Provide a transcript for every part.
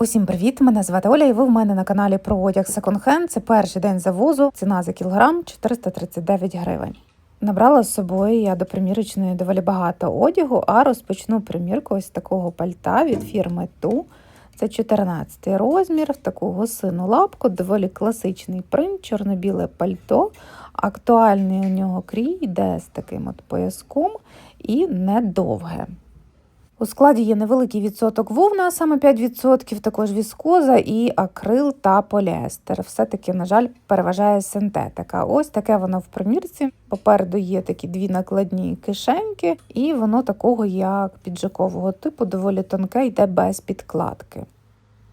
Усім привіт! Мене звати Оля, і ви в мене на каналі про одяг Hand. Це перший день завозу. Ціна за кілограм 439 гривень. Набрала з собою я до примірочної доволі багато одягу, а розпочну примірку ось такого пальта від фірми Ту. Це 14 розмір, в таку гусину лапку, доволі класичний принт, чорно-біле пальто. Актуальний у нього крій йде з таким от пояском і недовге. У складі є невеликий відсоток вовна, саме 5%, також віскоза і акрил та поліестер. Все-таки, на жаль, переважає синтетика. Ось таке воно в примірці. Попереду є такі дві накладні кишеньки, і воно такого, як піджакового типу, доволі тонке, йде без підкладки.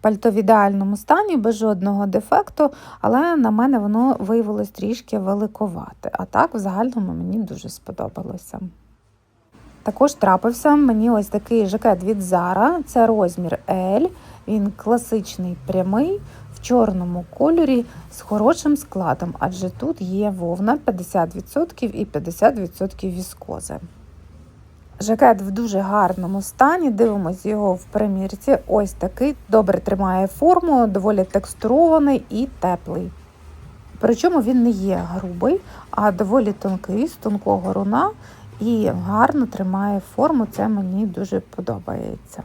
Пальто в ідеальному стані, без жодного дефекту, але на мене воно виявилось трішки великовате. А так, в загальному мені дуже сподобалося. Також трапився мені ось такий жакет від Zara, це розмір L, він класичний прямий в чорному кольорі з хорошим складом, адже тут є вовна 50% і 50% віскози. Жакет в дуже гарному стані, дивимось його в примірці. Ось такий добре тримає форму, доволі текстурований і теплий. Причому він не є грубий, а доволі тонкий, з тонкого руна і гарно тримає форму, це мені дуже подобається.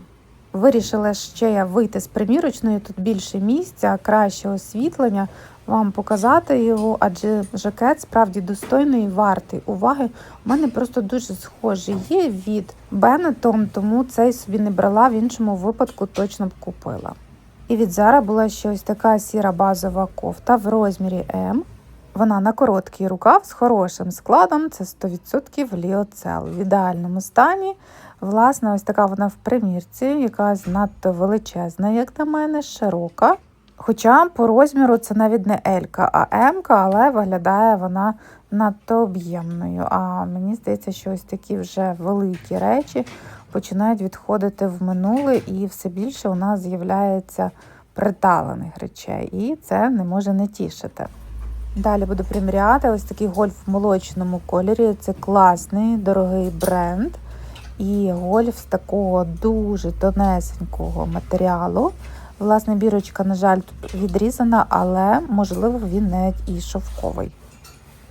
Вирішила ще я вийти з примірочної, тут більше місця, краще освітлення, вам показати його, адже жакет справді достойний і вартий уваги. У мене просто дуже схожий є від Бенетон, тому цей собі не брала, в іншому випадку точно б купила. І від Zara була ще ось така сіра базова кофта в розмірі М. Вона на короткий рукав з хорошим складом, це 100% ліоцел. В ідеальному стані. Власне, ось така вона в примірці, якась надто величезна, як на мене, широка. Хоча по розміру це навіть не Елька, а М, але виглядає вона надто об'ємною. А мені здається, що ось такі вже великі речі починають відходити в минуле, і все більше у нас з'являється приталених речей, і це не може не тішити. Далі буду приміряти ось такий гольф в молочному кольорі. Це класний, дорогий бренд. І гольф з такого дуже тонесенького матеріалу. Власне, бірочка, на жаль, тут відрізана, але, можливо, він навіть і шовковий.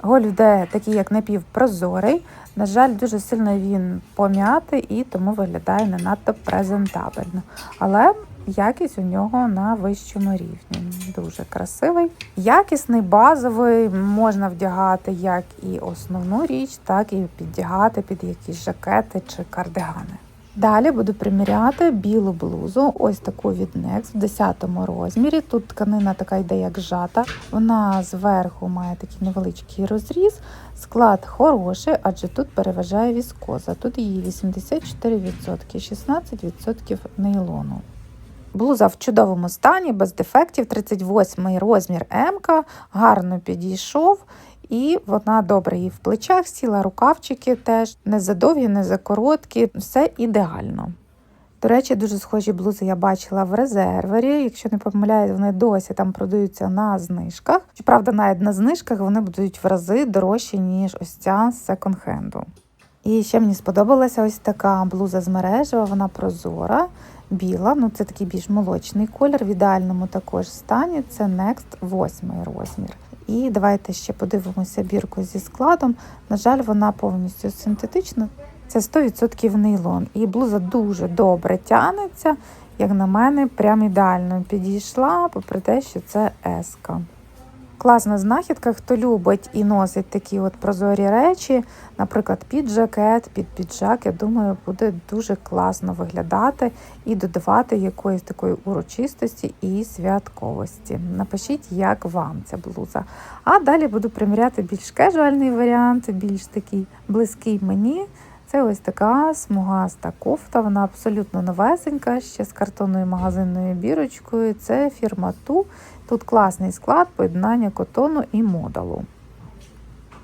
Гольф де такий, як напівпрозорий. На жаль, дуже сильно він пом'ятий і тому виглядає не надто презентабельно. Але якість у нього на вищому рівні. Дуже красивий. Якісний, базовий, можна вдягати як і основну річ, так і піддягати під якісь жакети чи кардигани. Далі буду приміряти білу блузу, ось таку від Next в 10 розмірі. Тут тканина така йде, як жата. Вона зверху має такий невеличкий розріз. Склад хороший, адже тут переважає віскоза. Тут її 84%, 16% нейлону. Блуза в чудовому стані, без дефектів, 38 розмір М, гарно підійшов, і вона добре і в плечах сіла, рукавчики теж не задовгі, не за короткі, все ідеально. До речі, дуже схожі блузи я бачила в резервері. Якщо не помиляюсь, вони досі там продаються на знижках. Щоправда, навіть на знижках вони будуть в рази дорожчі, ніж ось ця секонд-хенду. І ще мені сподобалася ось така блуза з мережева, вона прозора біла, ну це такий більш молочний колір, в ідеальному також стані. Це Next 8 розмір. І давайте ще подивимося бірку зі складом. На жаль, вона повністю синтетична. Це 100% нейлон. І блуза дуже добре тянеться, як на мене, прям ідеально підійшла, попри те, що це еска. Класна знахідка, хто любить і носить такі от прозорі речі, наприклад, під жакет, під піджак, я думаю, буде дуже класно виглядати і додавати якоїсь такої урочистості і святковості. Напишіть, як вам ця блуза. А далі буду приміряти більш кежуальний варіант, більш такий близький мені. Це ось така смугаста кофта, вона абсолютно новесенька, ще з картонною магазинною бірочкою. Це фірма Ту. Тут класний склад поєднання котону і модалу.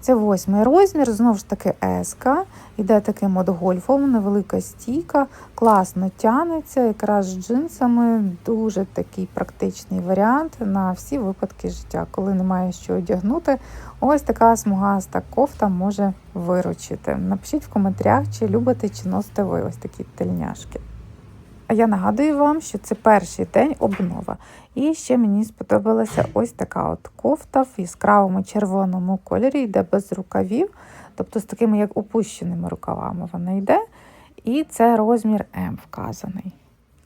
Це восьмий розмір, знову ж таки еска. Іде таким от гольфом, невелика стійка, класно тянеться, якраз з джинсами. Дуже такий практичний варіант на всі випадки життя. Коли немає що одягнути, ось така смугаста кофта може виручити. Напишіть в коментарях, чи любите, чи носите ви ось такі тельняшки. А я нагадую вам, що це перший день обнова. І ще мені сподобалася ось така от кофта в яскравому червоному кольорі, йде без рукавів, тобто з такими як опущеними рукавами вона йде. І це розмір М вказаний.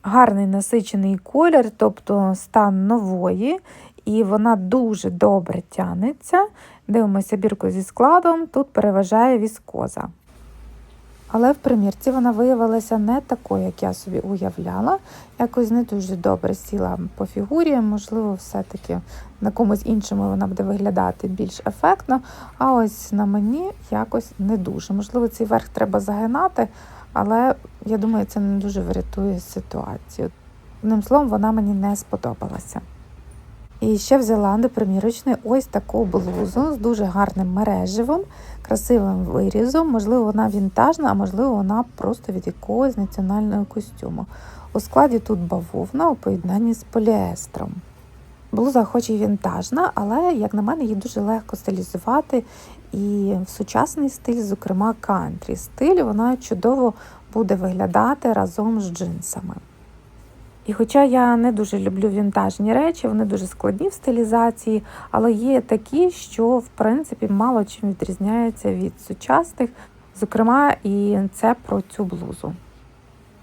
Гарний насичений колір, тобто стан нової, і вона дуже добре тянеться. Дивимося бірку зі складом, тут переважає віскоза. Але в примірці вона виявилася не такою, як я собі уявляла. Якось не дуже добре сіла по фігурі. Можливо, все-таки на комусь іншому вона буде виглядати більш ефектно. А ось на мені якось не дуже. Можливо, цей верх треба загинати, але я думаю, це не дуже врятує ситуацію. Одним словом, вона мені не сподобалася. І ще взяла до примірочної ось таку блузу з дуже гарним мереживом, красивим вирізом. Можливо, вона вінтажна, а можливо, вона просто від якогось національного костюму. У складі тут бавовна у поєднанні з поліестром. Блуза, хоч і вінтажна, але, як на мене, її дуже легко стилізувати. І в сучасний стиль, зокрема, кантрі стиль, вона чудово буде виглядати разом з джинсами. І хоча я не дуже люблю вінтажні речі, вони дуже складні в стилізації, але є такі, що в принципі мало чим відрізняються від сучасних, зокрема, і це про цю блузу.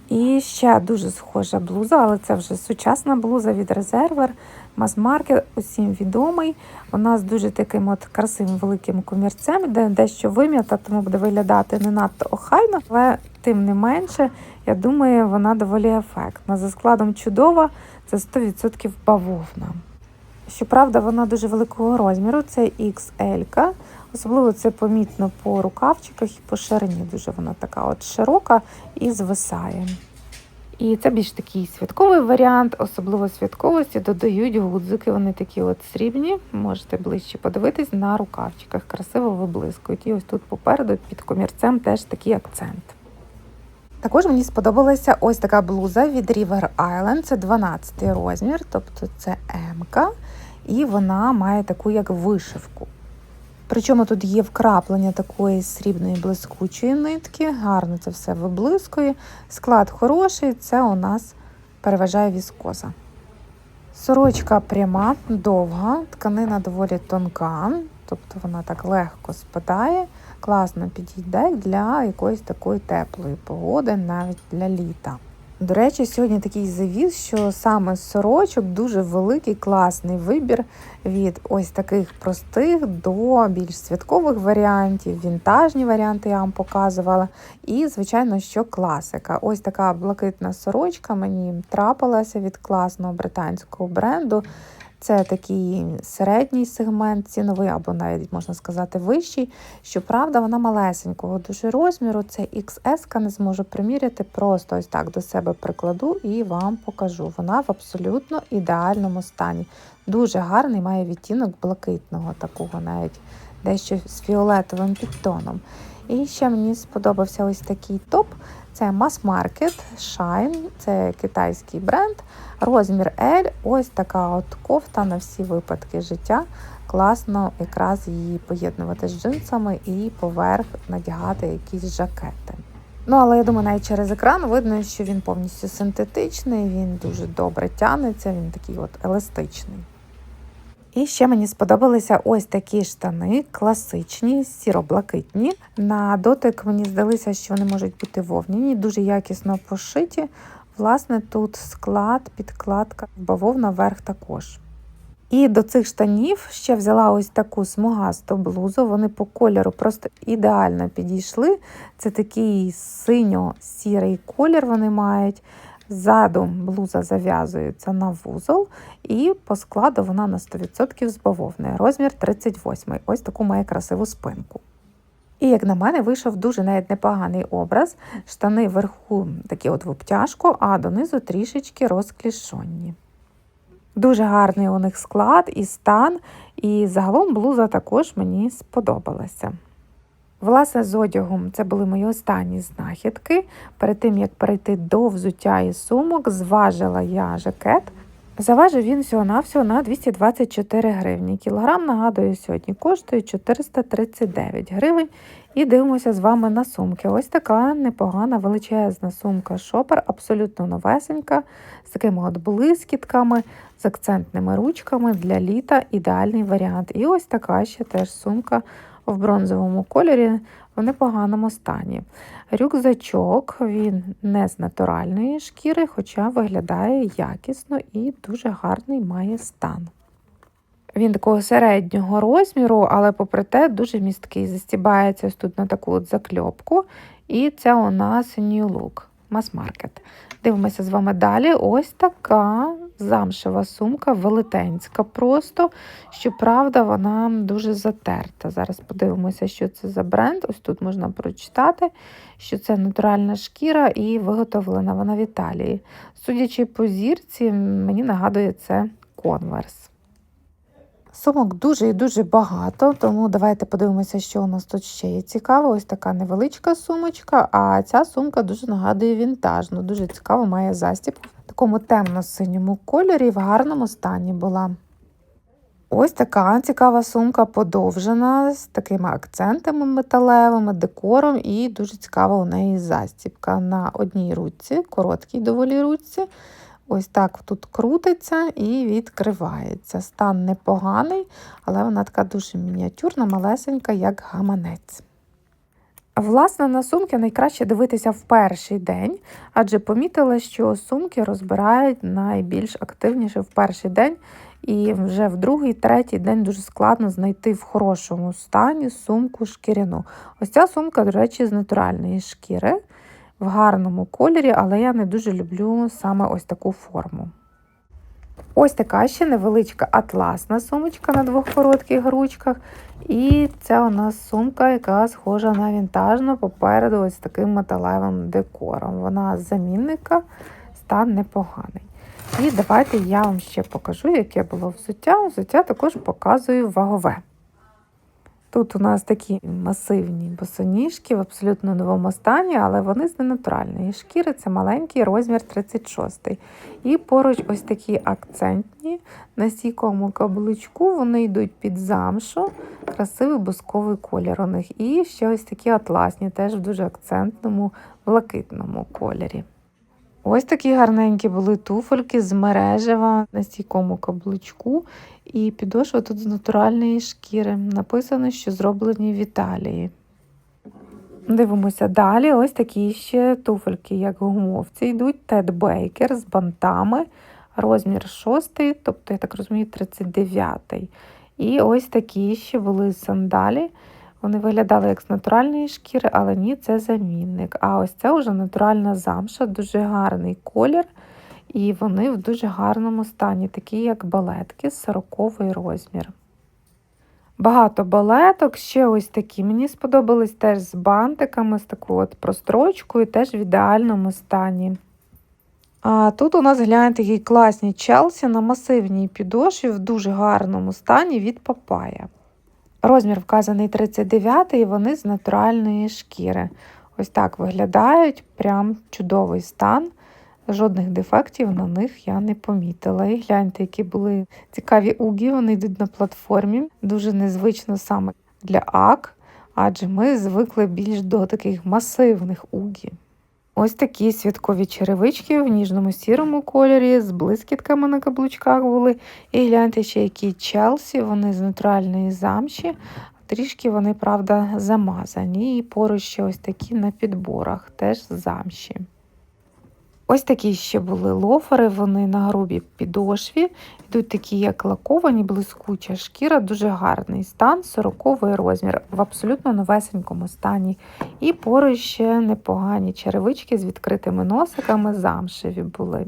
І ще дуже схожа блуза, але це вже сучасна блуза від резервер. Мас-маркет усім відомий. Вона з дуже таким от красивим великим комірцем, де дещо вим'ята, тому буде виглядати не надто охайно, але тим не менше, я думаю, вона доволі ефектна. За складом чудова, це 100% бавовна. Щоправда, вона дуже великого розміру, це XL. Особливо це помітно по рукавчиках і по ширині. Дуже вона така от широка і звисає. І це більш такий святковий варіант, особливо святковості додають гудзики. Вони такі от срібні. Можете ближче подивитись на рукавчиках, красиво виблискують. І ось тут попереду під комірцем теж такий акцент. Також мені сподобалася ось така блуза від River Island, це 12 розмір, тобто це М, і вона має таку як вишивку. Причому тут є вкраплення такої срібної блискучої нитки, гарно це все виблискує. Склад хороший, це у нас переважає віскоза. Сорочка пряма, довга, тканина доволі тонка, тобто вона так легко спадає, класно підійде для якоїсь такої теплої погоди, навіть для літа. До речі, сьогодні такий завіз, що саме сорочок дуже великий класний вибір від ось таких простих до більш святкових варіантів, вінтажні варіанти я вам показувала. І, звичайно, що класика. Ось така блакитна сорочка мені трапилася від класного британського бренду. Це такий середній сегмент ціновий, або навіть можна сказати вищий. Щоправда, вона малесенького дуже розміру. Це XS, не зможу приміряти, просто ось так до себе прикладу і вам покажу. Вона в абсолютно ідеальному стані. Дуже гарний, має відтінок блакитного, такого навіть дещо з фіолетовим підтоном. І ще мені сподобався ось такий топ. Це Mass Market Shine, це китайський бренд. Розмір L, ось така от кофта на всі випадки життя. Класно якраз її поєднувати з джинсами і поверх надягати якісь жакети. Ну, але я думаю, навіть через екран видно, що він повністю синтетичний, він дуже добре тянеться, він такий от еластичний. І ще мені сподобалися ось такі штани, класичні, сіро-блакитні. На дотик мені здалося, що вони можуть бути вовняні, дуже якісно пошиті. Власне, тут склад, підкладка, бавовна верх також. І до цих штанів ще взяла ось таку смугасту блузу. Вони по кольору просто ідеально підійшли. Це такий синьо-сірий колір вони мають. Ззаду блуза зав'язується на вузол, і по складу вона на 100% з. Розмір 38 Ось таку має красиву спинку. І, як на мене, вийшов дуже навіть непоганий образ. Штани вверху такі от в обтяжку, а донизу трішечки розклішонні. Дуже гарний у них склад і стан, і загалом блуза також мені сподобалася. Власне, з одягом це були мої останні знахідки. Перед тим, як перейти до взуття і сумок, зважила я жакет. Заважив він всього-навсього на 224 гривні. Кілограм, нагадую, сьогодні коштує 439 гривень. І дивимося з вами на сумки. Ось така непогана величезна сумка шопер, абсолютно новесенька, з такими от блискітками, з акцентними ручками для літа ідеальний варіант. І ось така ще теж сумка в бронзовому кольорі в непоганому стані. Рюкзачок він не з натуральної шкіри, хоча виглядає якісно і дуже гарний має стан. Він такого середнього розміру, але попри те дуже місткий. Застібається тут на таку от закльопку. І це у нас New Look, мас-маркет. Дивимося з вами далі. Ось така замшева сумка, велетенська просто. Щоправда, вона дуже затерта. Зараз подивимося, що це за бренд. Ось тут можна прочитати, що це натуральна шкіра і виготовлена вона в Італії. Судячи по зірці, мені нагадує це конверс. Сумок дуже і дуже багато, тому давайте подивимося, що у нас тут ще є цікаво. Ось така невеличка сумочка, а ця сумка дуже нагадує вінтажну. Дуже цікаво, має застіб в такому темно-синьому кольорі в гарному стані була. Ось така цікава сумка подовжена з такими акцентами металевими, декором, і дуже цікава у неї застібка на одній руці, короткій доволі руці. Ось так тут крутиться і відкривається. Стан непоганий, але вона така дуже мініатюрна, малесенька, як гаманець. Власне, на сумки найкраще дивитися в перший день, адже помітила, що сумки розбирають найбільш активніше в перший день, і вже в другий, третій день дуже складно знайти в хорошому стані сумку шкіряну. Ось ця сумка, до речі, з натуральної шкіри в гарному кольорі, але я не дуже люблю саме ось таку форму. Ось така ще невеличка атласна сумочка на двох коротких ручках. І це у нас сумка, яка схожа на вінтажну, попереду ось таким металевим декором. Вона з замінника, стан непоганий. І давайте я вам ще покажу, яке було взуття. Взуття також показую вагове. Тут у нас такі масивні босоніжки в абсолютно новому стані, але вони з ненатуральної шкіри, це маленький розмір 36 І поруч ось такі акцентні на стійкому каблучку, вони йдуть під замшу, красивий бусковий колір у них. І ще ось такі атласні, теж в дуже акцентному, блакитному кольорі. Ось такі гарненькі були туфельки з мережева на стійкому каблучку. І підошва тут з натуральної шкіри. Написано, що зроблені в Італії. Дивимося далі. Ось такі ще туфельки, як гумовці, йдуть Тед Бейкер з бантами, розмір 6, тобто, я так розумію, 39. І ось такі ще були сандалі. Вони виглядали як з натуральної шкіри, але ні, це замінник. А ось це вже натуральна замша, дуже гарний колір. І вони в дуже гарному стані, такі як балетки, 40 розмір. Багато балеток, ще ось такі. Мені сподобались теж з бантиками, з такою от прострочкою, теж в ідеальному стані. А тут у нас гляньте такі класні челсі на масивній підошві в дуже гарному стані від папая. Розмір вказаний 39 і вони з натуральної шкіри. Ось так виглядають, прям чудовий стан. Жодних дефектів на них я не помітила. І гляньте, які були цікаві угі, вони йдуть на платформі. Дуже незвично саме для ак, адже ми звикли більш до таких масивних угі. Ось такі святкові черевички в ніжному сірому кольорі, з блискітками на каблучках були. І гляньте ще, які челсі, вони з нейтральної замші. Трішки вони, правда, замазані. І поруч ще ось такі на підборах, теж замші. Ось такі ще були лофери, вони на грубій підошві. Йдуть такі, як лаковані, блискуча шкіра, дуже гарний стан, 40 розмір, в абсолютно новесенькому стані. І поруч ще непогані черевички з відкритими носиками, замшеві були.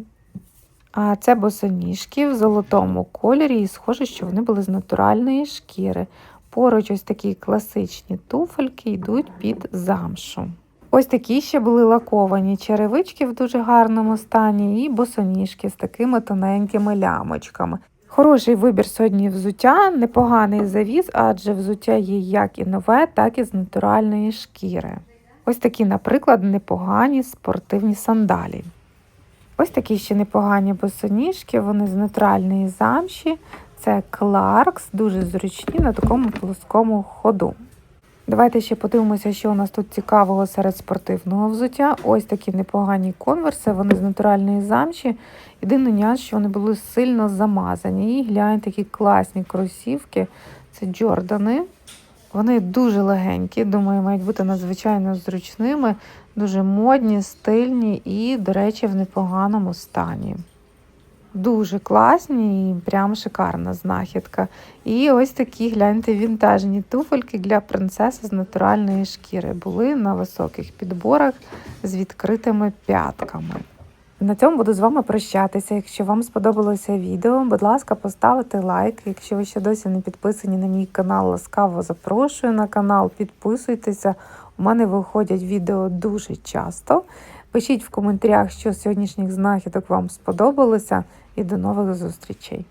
А це босоніжки в золотому кольорі, і схоже, що вони були з натуральної шкіри. Поруч ось такі класичні туфельки йдуть під замшу. Ось такі ще були лаковані черевички в дуже гарному стані, і босоніжки з такими тоненькими лямочками. Хороший вибір сьогодні взуття, непоганий завіз, адже взуття є як і нове, так і з натуральної шкіри. Ось такі, наприклад, непогані спортивні сандалі. Ось такі ще непогані босоніжки, вони з натуральної замші. Це Clarks, дуже зручні на такому плоскому ходу. Давайте ще подивимося, що у нас тут цікавого серед спортивного взуття. Ось такі непогані конверси, вони з натуральної замші. Єдиний нюанс, що вони були сильно замазані. І глянь, такі класні кросівки. Це Джордани. Вони дуже легенькі, думаю, мають бути надзвичайно зручними, дуже модні, стильні і, до речі, в непоганому стані. Дуже класні і прям шикарна знахідка. І ось такі, гляньте, вінтажні туфельки для принцеси з натуральної шкіри. Були на високих підборах з відкритими п'ятками. На цьому буду з вами прощатися. Якщо вам сподобалося відео, будь ласка, поставте лайк. Якщо ви ще досі не підписані на мій канал, ласкаво запрошую на канал, підписуйтеся. У мене виходять відео дуже часто. Пишіть в коментарях, що з сьогоднішніх знахідок вам сподобалося, і до нових зустрічей!